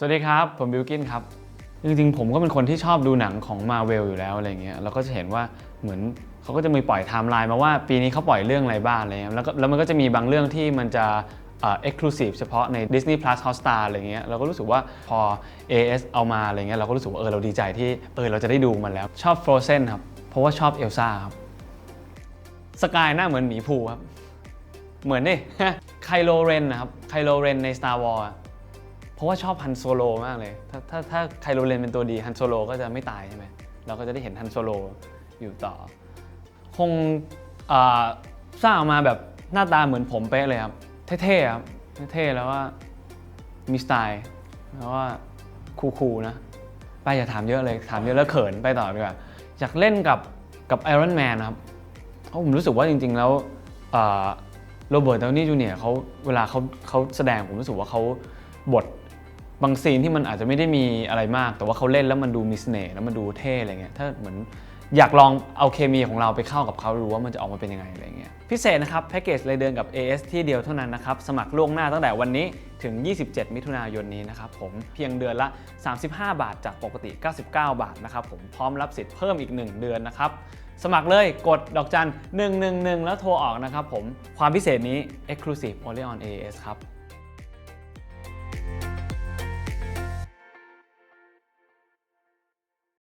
สวัสดีครับ ผมบิลกินครับ จริงๆ ผมก็เป็นคนที่ชอบดูหนังของมาเวลอยู่แล้วอะไรเงี้ยเราก็จะเห็นว่าเหมือนเขาก็จะมีปล่อยไทม์ไลน์มาว่าปีนี้เขาปล่อยเรื่องอะไรบ้างอะไรเงี้ยแล้วก็แล้วมันก็จะมีบางเรื่องที่มันจะเอ็กซ์คลูซีฟเฉพาะใน Disney Plus Hotstar อะไรเงี้ยเราก็รู้สึกว่าพอ AS เอามาอะไรเงี้ยเราก็รู้สึกว่าเออเราดีใจที่เออเราจะได้ดูมันแล้วชอบ Frozen ครับ เพราะว่าชอบเอลซ่าครับสกายหน้าเหมือนหมีภูครับ เหมือนดิไคโลเรนนะครับไคโลเรนใน Star Wars อะ เพราะว่าชอบฮันโซโลมากเลย ถ้าถ้าถ้าไคโลเรนเป็นตัวดีฮันโซโลก็จะไม่ตายใช่ไหมเราก็จะได้เห็นฮันโซโลอยู่ต่อ คงอสร้างออกมาแบบหน้าตาเหมือนผมเป๊ะเลยครับ เท่ๆครับ เท่ๆแล้วว่ามีสไตล์ แล้วว่าคูลๆนะ ไปอย่าถามเยอะเลย ถามเยอะแล้วเขินไปต่อดีกว่า อยากเล่นกับกับไอรอนแมนครับเพราะผมรู้สึกว่าจริง ๆ แล้วโรเบิร์ตดาวนี่จูเนียเขาเวลาเขาเขาแสดงผมรู้สึกว่าเขาบท บางซีนที่มันอาจจะไม่ได้มีอะไรมาก แต่ว่าเขาเล่นแล้วมันดูมีเสน่ห์แล้วมันดูเท่อะไรเงี้ยถ้าเหมือนอยากลองเอาเคมีของเราไปเข้ากับเขาดูว่ามันจะออกมาเป็นยังไงอะไรเงี้ยพิเศษนะครับแพ็กเกจรายเดือนกับ AS ที่เดียวเท่านั้นนะครับ สมัครล่วงหน้าตั้งแต่วันนี้ถึง 27 มิถุนายนนี้นะครับผมเพียงเดือนละ 35 บาทจากปกติ 99 บาทนะครับผมพร้อมรับสิทธิ์เพิ่มอีก 1 เดือนนะครับสมัครเลยกดดอกจัน 111 แล้วโทรออกนะครับผมความพิเศษนี้ Exclusive only on AS ครับ